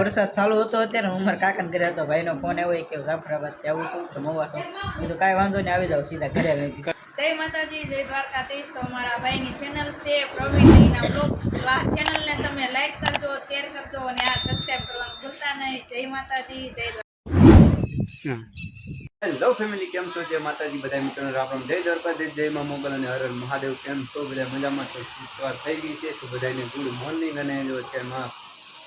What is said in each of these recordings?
વરસાદ ચાલુ હતો અત્યારે હું મારા કાકાને ઘરે હતો ભાઈનો ફોન આવ્યો કે જાફરાબાદ આવું છું. તો મવા છો કીધું કાંઈ વાંધો નહીં આવી જાવ સીધા ઘરે. આવી જય માતાજી જય દ્વારકાધીશ. તો મારા ભાઈની ચેનલ છે પ્રવીણજીના બ્લોગ તો આ ચેનલને તમે લાઈક કરજો શેર કરજો અને આ સબસ્ક્રાઇબ કરવાનું ભૂલતા નહીં. જય માતાજી જય હેલો ફેમિલી કેમ છો? જય માતાજી બધા મિત્રો રામ રામ. જય દ્વારકાધીશ જય મા મોગલ અને હર હર મહાદેવ. કેમ છો? બધા મજામાં તો સવાર થઈ ગઈ છે. તો બધાને ગુડ મોર્નિંગ અને જો અત્યારમાં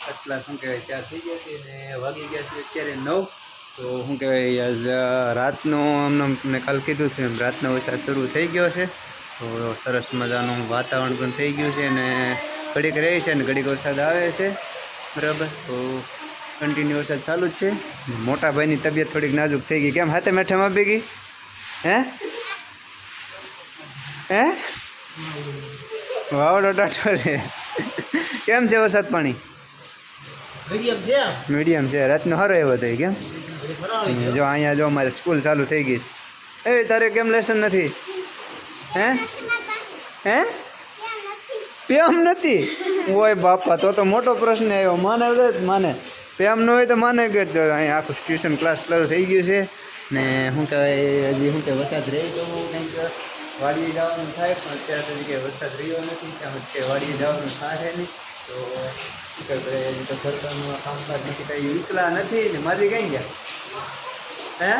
ક્લાસ શું કહેવાય, ચાર થઈ ગયા છે અને વાગી ગયા છે અત્યારે નવ. તો શું કહેવાય, આજ રાતનો અમને મેં કાલ કીધું છે, એમ રાતનો વરસાદ શરૂ થઈ ગયો છે. તો સરસ મજાનું વાતાવરણ પણ થઈ ગયું છે અને ઘડીક રહે છે અને ઘડીક વરસાદ આવે છે. બરાબર? તો કન્ટિન્યુ વરસાદ ચાલુ જ છે. મોટા ભાઈની તબિયત થોડીક નાજુક થઈ ગઈ. કેમ? હાથે મેઠામાં આપી ગઈ હે? હે? વાવડો ટાટો છે. કેમ છે વરસાદ પાણી? મીડિયમ છે રાતનો સારો એવો થઈ કેમ જો અહીંયા જો અમારે સ્કૂલ ચાલુ થઈ ગઈ છે. એ તારે કેમ લેસન નથી? હે? હે? પેમ નથી? ઓય બાપા તો તો મોટો પ્રશ્ન આવ્યો. માને માને. પેમ ન હોય તો માને કે જો અહીંયા આખું ટ્યુશન ક્લાસ ચાલુ થઈ ગયું છે. ને શું કહેવાય હજી શું કે વરસાદ રહી તો કંઈક વાડીએ જવાનું થાય પણ અત્યારે તરીકે વરસાદ રહ્યો નથી ત્યાં વચ્ચે વાડીએ જવાનું થાય નહીં. તો શું ભાઈ હજી તો સરકારનું કામકાજ નથી કંઈ ઉકલા નથી ને મારી કઈ ગયા? હે?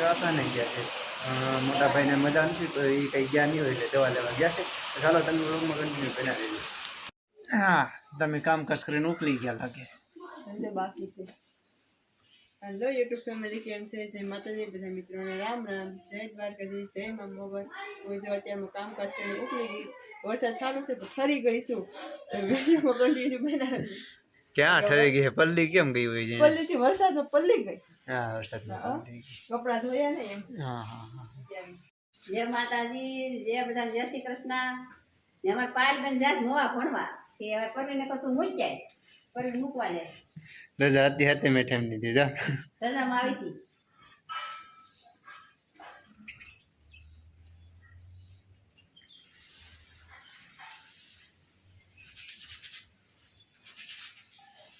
વાતા ગયા છે. મોટા ભાઈને મજા નથી તો એ કંઈ ગયા નહીં હોય એટલે દવા લેવા ગયા છે. ચાલો તમે રૂમમાં કન્ટિન્યુ કર્યા રહેજો હા તમે કામકાજ કરીને ઉકલી ગયા લાગે છે. બાકી છે. હેલો યુટ્યુબ ફેમિલી કેમ છે? જય માતાજી બધા મિત્રોને રામ રામ. જય દ્વારકાજી જય મા મોગલ. હું જો અત્યારમાં કામકાજ કરીને ઉકળી ગઈ. વરસાદ ચાલુ છે તો ફરી ગઈશું. વીડિયો કન્ટિન્યુ બનાવી ક્યાં ઠરી ગઈ પલ્લી કેમ ગઈ હોય છે? પલ્લીથી વરસાદમાં પલ્લી ગઈ. હા વરસાદમાં પલ્લી ગઈ. ધોયા ને એમ. હા હા હા. જય માતાજી જય બધા જય શ્રી કૃષ્ણ. ને અમારે પાયલબેન જાત મોવા ભણવા. કે હવે કરીને કહું તું મૂકી જાય કરીને મૂકવા લે રજા હતી હતી મેં ઠેમ દીધી જા. રજામાં આવી હતી.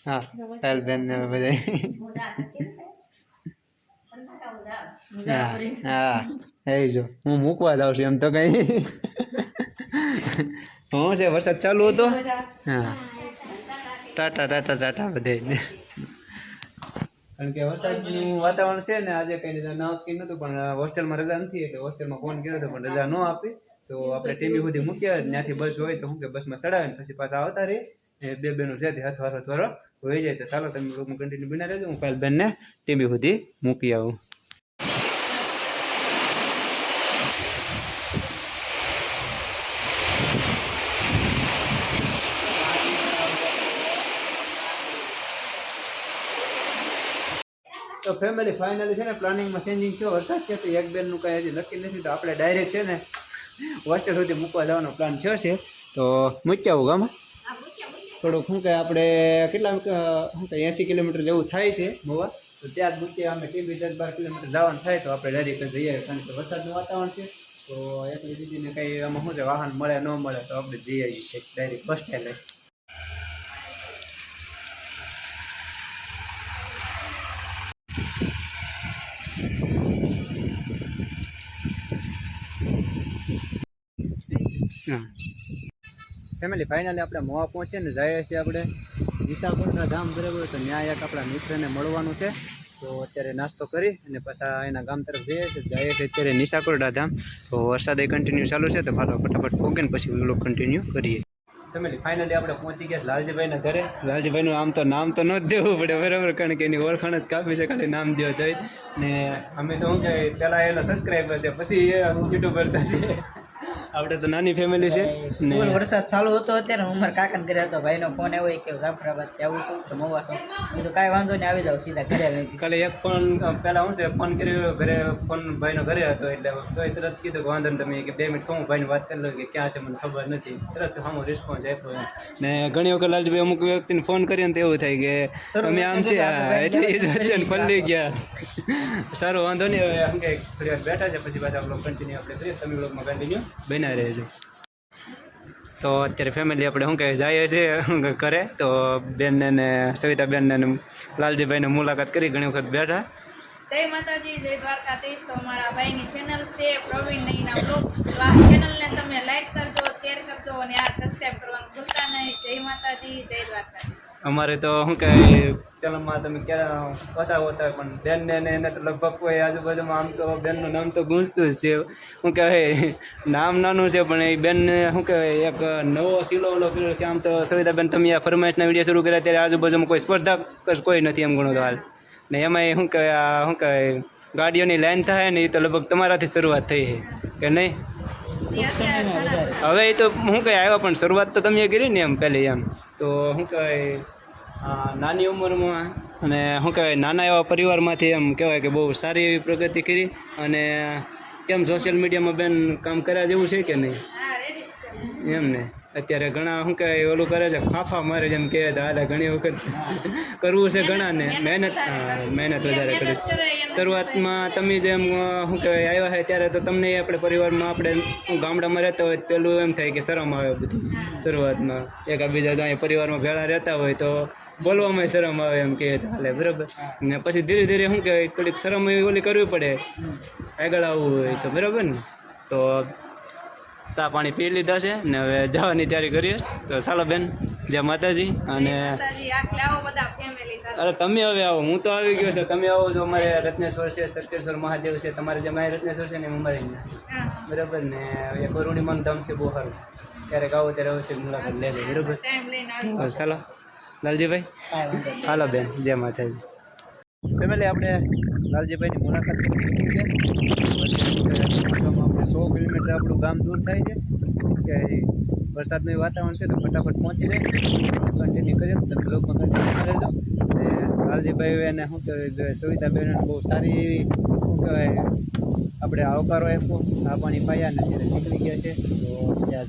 હા ચાલ બેન ને બધા હા? એ જો હું મૂકવા જાઉં છું એમ તો કઈ. હું છે વરસાદ ચાલુ હતો? હા. ટાટા ટાટા ટાટા બધે કારણ કે વરસાદનું વાતાવરણ છે ને, આજે કઈ રજા નક્કી નતું પણ હોસ્ટેલમાં રજા નથી, એટલે હોસ્ટેલમાં ફોન કર્યો હતો પણ રજા ન આપી. તો આપણે ટીવી સુધી મૂક્યા ત્યાંથી બસ હોય તો હું કે બસમાં ચડાવે, ને પછી પાછા આવતા રહી બે બેનો છે તે હથવારો હથવારો હોઈ જાય, તો ચાલો તમે કન્ટિન્યુ બના રહેજો. હું કાલ બેનને ટીવી સુધી મૂકી આવું. તો ફેમિલી ફાઇનલી છે ને પ્લાનિંગમાં ચેન્જિંગ થયો, વરસાદ છે, તો એક બેનનું કાંઈ હજી નક્કી નથી, તો આપણે ડાયરેક્ટ છે ને હોસ્ટેલ સુધી મૂકવા જવાનો પ્લાન થયો છે. તો મૂકી આવું ગામ થોડુંક શું કહે આપણે કેટલા શું કે, એંસી કિલોમીટર જેવું થાય છે મોવા. તો ત્યાં જ મૂકીએ અમે ટીવી દસ બાર કિલોમીટર જવાનું થાય, તો આપણે ડાયરેક્ટ જઈએ, કારણ કે વરસાદનું વાતાવરણ છે. તો એકલી દીદીને કંઈ આમાં શું છે, વાહન મળે, ન મળે, તો આપણે જઈએ ડાયરેક્ટ બસ સ્ટેન્ડે હા ફેમિલી ફાઇનલી આપણે મોવા પહોંચીએ ને જઈએ છીએ આપણે વિશાખપુરના ધામ બરાબર તો ત્યાં એક આપણા મિત્રને મળવાનું છે. તો અત્યારે નાસ્તો કરી અને પાછા એના ગામ તરફ જઈએ છીએ. જઈએ છીએ અત્યારે નિશાકોરડા ધામ. તો વરસાદ કન્ટિન્યુ ચાલુ છે, તો ફાલો ફટાફટ પહોંચે ને પછી વ્લોગ કન્ટિન્યુ કરીએ. ફેમિલી ફાઇનલી આપણે પહોંચી ગયા લાલજીભાઈના ઘરે. લાલજીભાઈનું આમ તો નામ તો ન જ દેવું પડે, બરાબર? કારણ કે એની ઓળખાણ જ કાફી છે, ખાલી નામ દેવા તો ને અમે તો હું કે પહેલાં એના સબસ્ક્રાઈબર છે, પછી એ યુટ્યુબર છે. આપણે તો નાની ફેમિલી છે. ને વરસાદ ચાલુ હતો અત્યારે હું મારા કાકાને ઘરે હતો ભાઈનો ફોન આવ્યો કે જાફરાબાદ આવું છું તો મવા છો કીધું કાંઈ વાંધો નહીં આવી જાવ સીધા ઘરે. કાલે એક ફોન પેલા શું છે ફોન કર્યો ઘરે ફોન ભાઈનો ઘરે હતો એટલે તોય તરત કીધું કે વાંધો તમે કે બે મિનિટ કહું ભાઈને વાત કરી લો કે ક્યાં છે મને ખબર નથી. તરત સામો રિસ્પોન્સ આપ્યો ને ઘણી વખત લાલજીભાઈ અમુક વ્યક્તિને ફોન કરીને ને તો એવું થાય કે અમે આમ છે હા, એટલે એ જ વચ્ચે ને પલ્લી ગયા. સારું વાંધો નહીં હવે આમ કે થોડી વાર બેઠા છે પછી પાછા આપણે કન્ટિન્યુ આપણે કરીએ તમે લોકોમાં કન્ટિન્યુ બના રહેજો તો અત્યારે ફેમિલી આપણે શું કહે જઈએ છીએ શું ઘરે. તો બેનને ને સવિતાબેનને ને લાલજીભાઈને મુલાકાત કરી ઘણી વખત બેઠા. જય માતાજી જય દ્વારકાધીશ. તો અમારા ભાઈની ચેનલ છે પ્રવીણ નહીના બ્લોગ તો આ ચેનલને તમે લાઈક કરજો શેર કરજો અને આ સબસ્ક્રાઈબ કરવાનું ભૂલતા નહીં. જય માતાજી જય દ્વારકાધીશ. અમારે તો શું કહે ચલમમાં તમે ક્યારે ફસાવો હોતા પણ બેનને ને એને તો લગભગ કોઈ આજુબાજુમાં આમ તો બેનનું નામ તો ગુંજતું જ છે. શું કહેવાય? નામ નાનું છે, પણ એ બેનને શું કહેવાય, એક નવો સિલો ઓલો કર્યો કે આમ તો સવિતાબેન તમે આ ફરમાઇશના વીડિયો શરૂ કર્યા ત્યારે આજુબાજુમાં કોઈ સ્પર્ધા કોઈ નથી એમ ઘણું તો હાલ. ને એમાંય શું કહેવાય શું કહેવાય, ગાડીઓની લાઈન થાય ને એ તો લગભગ તમારાથી શરૂઆત થઈ છે, કે નહીં? હવે એ તો શું કહે આવ્યા પણ શરૂઆત તો તમે કરી ને એમ પહેલી એમ. તો શું કહેવાય નાની ઉંમરમાં અને શું કહેવાય નાના એવા પરિવારમાંથી એમ કહેવાય કે બહુ સારી એવી પ્રગતિ કરી અને કેમ સોશિયલ મીડિયામાં બેન કામ કર્યા જેવું છે કે નહીં? એમ ને? અત્યારે ઘણા શું કહેવાય ઓલું કરે છે, ફાફા મારે જેમ કહે હાલે ઘણી વખત કરવું છે ઘણાને. મહેનત મહેનત વધારે કરે છે. શરૂઆતમાં તમે જેમ શું કહેવાય, આવ્યા છે ત્યારે તો તમને આપણે પરિવારમાં આપણે ગામડામાં રહેતા હોય પેલું એમ થાય કે શરમ આવે બધી. શરૂઆતમાં એકાબીજા અહીંયા પરિવારમાં ભેળા રહેતા હોય તો બોલવામાં શરમ આવે એમ કહે હાલે, બરાબર. ને પછી ધીરે ધીરે શું કહેવાય, થોડીક શરમ એવી ઓલી કરવી પડે. આગળ આવવું હોય તો બરાબર ને. તો ચા પાણી પી લીધા છે ને હવે જવાની તૈયારી કરીએ. તો ચાલો બેન જય માતાજી અને અરે તમે હવે આવો હું તો આવી ગયો છું. તમે આવો છો અમારે રત્નેશ્વર છે સરકેશ્વર મહાદેવ છે તમારે જે મારે રત્નેશ્વર છે ને અમારે બરાબર ને એક વરુણીમાનું ધામ છે બહુ સારું. ક્યારેક આવો ત્યારે અવશ્ય મુલાકાત લેજો બરાબર? ચાલો. લાલજીભાઈ? હાલો બેન જય માતાજી. ફેમિલી આપણે લાલજીભાઈની મુલાકાત કરી સો કિલોમીટર આપણું ગામ દૂર થાય છે. કે વરસાદનું વાતાવરણ છે તો ફટાફટ પહોંચી જાય. કન્ટિન્યુ કરીએ. તમે બ્લોગમાં કન્ટિન્યુ રહેજો ને લાલજીભાઈ અને શું કહેવાય સુવિધાબેન બહુ સારી એવી, શું કહેવાય, આપણે આવકારો આપ્યો. ચા પાયા અને અત્યારે નીકળી ગયા છે. તો ત્યાં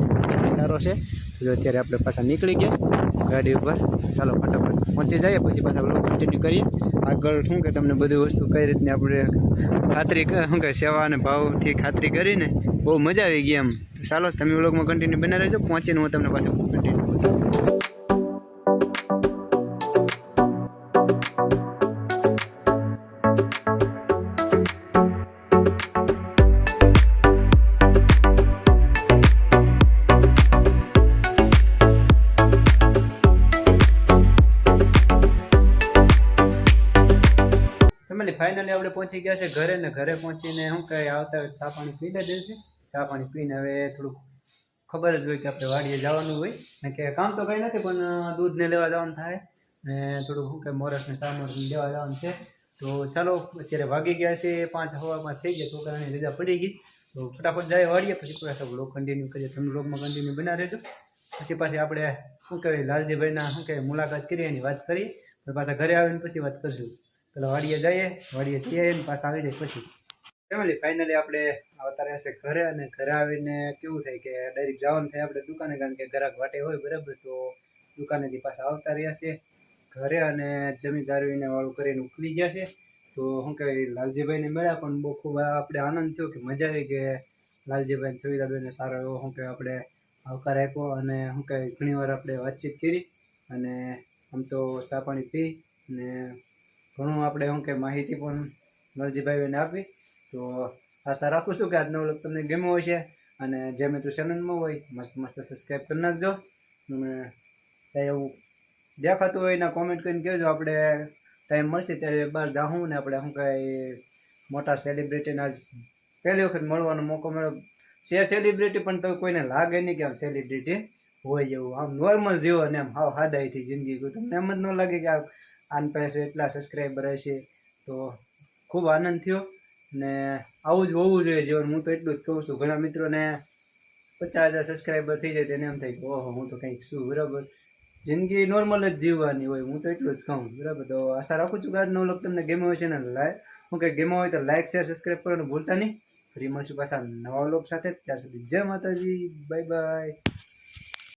સારો છે. જો અત્યારે આપણે પાછા નીકળી ગયા. ગાડી ઉપર. ચાલો, ફટાફટ પહોંચી જઈએ. પછી પાછા કન્ટિન્યુ કરીએ. આગળ શું કે તમને બધી વસ્તુ કઈ રીતની આપણે ખાતરી શું કે સેવા અને ભાવથી ખાતરી કરીને બહુ મજા આવી ગઈ એમ. ચાલો, તમે વ્લોગમાં કન્ટિન્યુ બનાવી રહેજો. પહોંચીને હું તમને પાછું કન્ટિન્યુ ફાઇનલી પહોંચી ગયા છે, ઘરે ને ઘરે પહોંચીને શું કહે, આવતા ચા પાણી પી લે છે ચા પાણી પીને હવે થોડુંક ખબર જ હોય કે આપણે વાડીએ જવાનું હોય. ને કે કામ તો કંઈ નથી, પણ દૂધને લેવા જવાનું થાય. ને થોડુંક શું કે મોરસને સામોર લેવા જવાનું છે. તો ચાલો, અત્યારે વાગી ગયા છે, પાંચ હવામાં થઈ ગયા, છોકરાની રજા પડી ગઈ. તો ફટાફટ જાય વાડીએ, પછી પાછા બ્લોગ કન્ટિન્યુ કરીએ, તમે બ્લોગમાં કન્ટિન્યુ બના રહેજો. પછી પાછી આપણે, શું કહેવાય, લાલજીભાઈના, શું કહેવાય, મુલાકાત કરી એની વાત કરી પાછા ઘરે આવીને પછી વાત કરશું. પેલા વાડીએ જઈએ વાડીએ જઈએ ને પાછા આવી જાય પછી. ફેમિલી ફાઇનલી આપણે આવતા હશે ઘરે અને ઘરે આવીને કેવું થાય કે ડાયરેક્ટ જવાનું થાય આપણે દુકાને, કારણ કે ગ્રાહક વાટે હોય બરાબર, તો દુકાનેથી પાછા આવતા રહ્યા છે. ઘરે અને જમી ગારવીને વાળું કરીને ઉકલી ગયા છે. તો શું કહેવાય, લાલજીભાઈને મળ્યા, પણ બહુ ખૂબ આપણે આનંદ થયો કે મજા આવી કે લાલજીભાઈ સુવિધાબેનને સારો એવો શું કહેવાય, આપણે આવકાર આપ્યો અને શું કહેવાય, ઘણીવાર આપણે વાતચીત કરી અને આમ તો ચા પાણી પી અને ઘણું આપણે શું કે માહિતી પણ લાલજીભાઈને આપી. તો આશા રાખું છું કે આજનો વ્લોગ તમને ગમ્યો હશે અને જે મિત્રો ચેનલમાં હોય, મસ્ત મસ્ત સબસ્ક્રાઈબ કરી નાખજો. અને એવું દેખાતું હોય એના કોમેન્ટ કરીને કહેજો. આપણે ટાઈમ મળશે ત્યારે બહાર જાઉં ને આપણે શું કાંઈ મોટા સેલિબ્રિટીને આજ પહેલી વખત મળવાનો મોકો મળ્યો. છે સેલિબ્રિટી પણ તો કોઈને લાગે નહીં કે આમ સેલિબ્રિટી હોય એવું. આમ નોર્મલ જીવો ને આમ હાવ હાદાઈથી જિંદગી તમને એમ જ ન લાગે કે આ આન પાસે એટલા સબસ્ક્રાઈબર હશે તો ખૂબ આનંદ થયો. ને આવું જ હોવું જોઈએ જીવન. હું તો એટલું જ કહું છું. ઘણા મિત્રોને પચાસ હજાર સબસ્ક્રાઈબર થઈ જાય તેને એમ થાય કે, ઓહો, હું તો કંઈક છું. બરાબર. જિંદગી નોર્મલ જ જીવવાની હોય. હું તો એટલું જ કહું. બરાબર. તો આશા રાખું છું કે આજનો લોક તમને ગેમ હોય છે ને લાઈક હું કંઈક ગેમ હોય તો લાઈક શેર સબસ્ક્રાઈબ કરવાનું ભૂલતા નહીં. ફરી મળશું પાછા નવા લોક સાથે. ત્યાં સુધી જય માતાજી. Bye bye